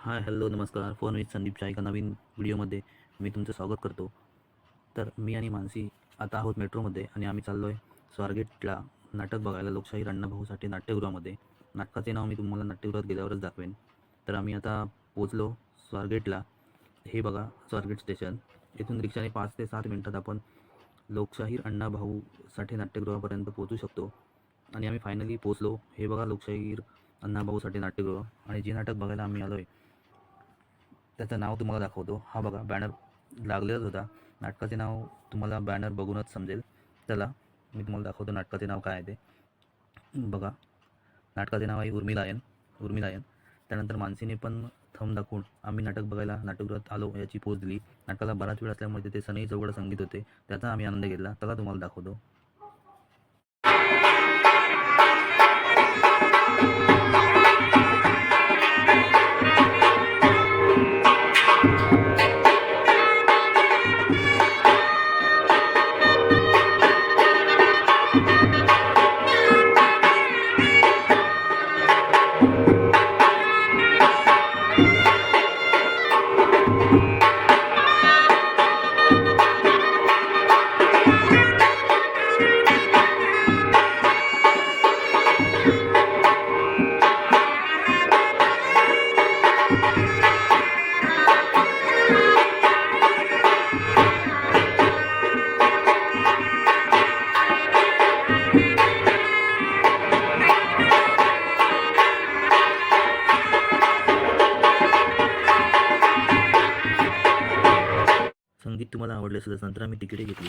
हाय hello नमस्कार. Phone with संदीपच्या एका नवीन व्हिडिओमध्ये मी तुमचं स्वागत करतो. तर मी आणि मानसी आता आहोत मेट्रोमध्ये आणि आम्ही चाललो आहे स्वारगेटला नाटक बघायला लोकशाही अण्णाभाऊसाठी नाट्यगृहामध्ये. नाटकाचे नाव मी तुम्हाला नाट्यगृहात गेल्यावरच दाखवेन. तर आम्ही आता पोचलो स्वारगेटला. हे बघा स्वारगेट स्टेशन. इथून रिक्षाने पाच ते सात मिनटात आपण लोकशाहीर अण्णाभाऊ साठे नाट्यगृहापर्यंत पोहोचू शकतो. आणि आम्ही फायनली पोचलो हे बघा लोकशाहीर अण्णाभाऊसाठी नाट्यगृह. आणि जे नाटक बघायला आम्ही आलो आहे त्याचं नाव तुम्हाला दाखवतो. हा बघा बॅनर लागलेलाच होता. नाटकाचे नाव तुम्हाला बॅनर बघूनच समजेल. चला मी तुम्हाला दाखवतो नाटकाचे नाव काय आहे ते. बघा नाटकाचे नाव आहे उर्मिलायन उर्मिलायन त्यानंतर मानसीने पण थंब दाखवून आम्ही नाटक बघायला नाटकगृहात आलो याची पोच दिली. नाटकाला बराच वेळ असल्यामुळे तिथे सनई चौघडा संगीत होते. त्याचा आम्ही आनंद घेतला. त्याला तुम्हाला दाखवतो. संगीत तुम्हाला आवडले असेल तर नंतर आम्ही तिकिटे घेतली.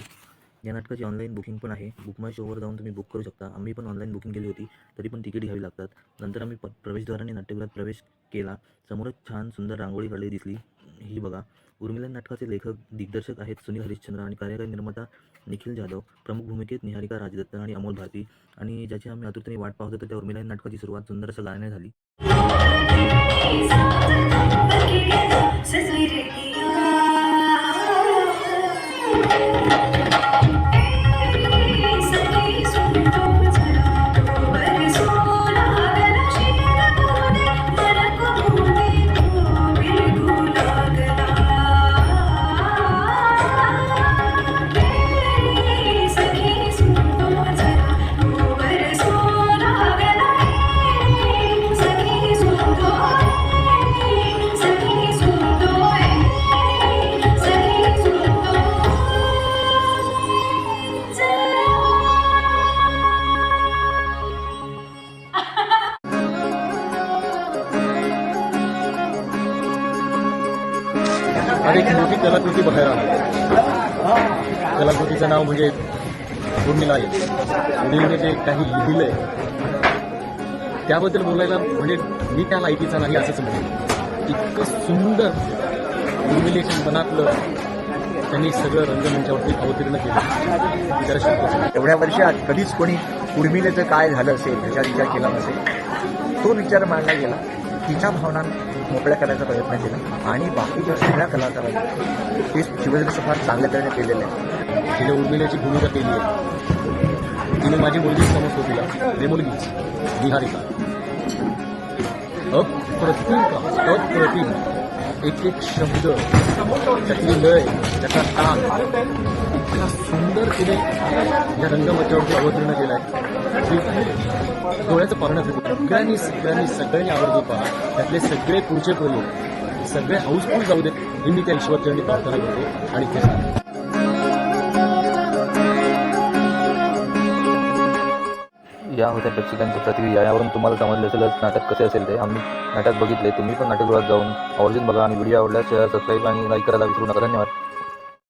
या नाटकाची ऑनलाईन बुकिंग पण आहे. बुक माय शोवर जाऊन तुम्ही बुक करू शकता. आम्ही पण ऑनलाईन बुकिंग केली होती तरी पण तिकीट घ्यावी लागतात. नंतर आम्ही प प्रवेशद्वाराने नाट्यगृहात प्रवेश केला. समोरच छान सुंदर रांगोळी काढली दिसली. ही बघा उर्मिला नाटकाचे लेखक दिग्दर्शक आहेत सुनील हरिश्चंद्र आणि कार्यकारी निर्माता निखिल जाधव. प्रमुख भूमिकेत निहारिका राजदत्त आणि अमोल भारती. आणि ज्याची आम्ही आतुरतेने वाट पाहत होतो त्या उर्मिला नाटकाची सुरुवात सुंदर असं गाण्याने झाली. आणि एक मोठी कलाकृती बाहेर आली? कलाकृतीचं नाव म्हणजे उर्मिला आहे उर्मिलेने जे काही लिहिलंय त्याबद्दल बोलायला म्हणजे मी त्या लायकीचा नाही असंच म्हणेन. इतकं सुंदर उर्मिलेच्या मनातलं त्यांनी सगळं रंगमंचावरती अवतीर्ण केलं. एवढ्या वर्षात कधीच कोणी उर्मिलेचं काय झालं असेल ह्याचा विचार केला नसेल? तो विचार मांडला गेला. तिच्या भावना मोकळ्या करायचा प्रयत्न केला. आणि बाकीच्या सगळ्या कलाकारांनी ते शिवजन फार चांगल्या तऱ्हेने केलेलं आहे. तिने उर्मिलेची भूमिका केली आहे. तिने माझी मुलगी समजतो तिला रे मुलगीच निहारिका अप्रतिम का? अप्रतिम. एक एक शब्द त्यातली लय त्याचा ताण इतका सुंदर तिने या रंगमंचावरती अवतीर्ण केलाय. की डोळ्याचं पारणं सगळ्यांनी सगळ्यांनी सगळ्यांनी आवडतो पहा त्यातले सगळे पुढचे प्रयोग सगळे हाऊसफुल जाऊ देत ही मी त्या ईश्वरचरणी प्रार्थना करतो. आणि ते ज्या या होत्या प्रेक्षकांच्या प्रतिक्रिया यावरून तुम्हाला समजले असेलच नाटक कसे असेल ते. आम्ही नाटक बघितले तुम्ही पण नाटकगृहात जाऊन आवर्जून बघा आणि व्हिडिओ आवडल्यास शेअर सबस्क्राईब आणि लाईक करायला विसरू नका. धन्यवाद.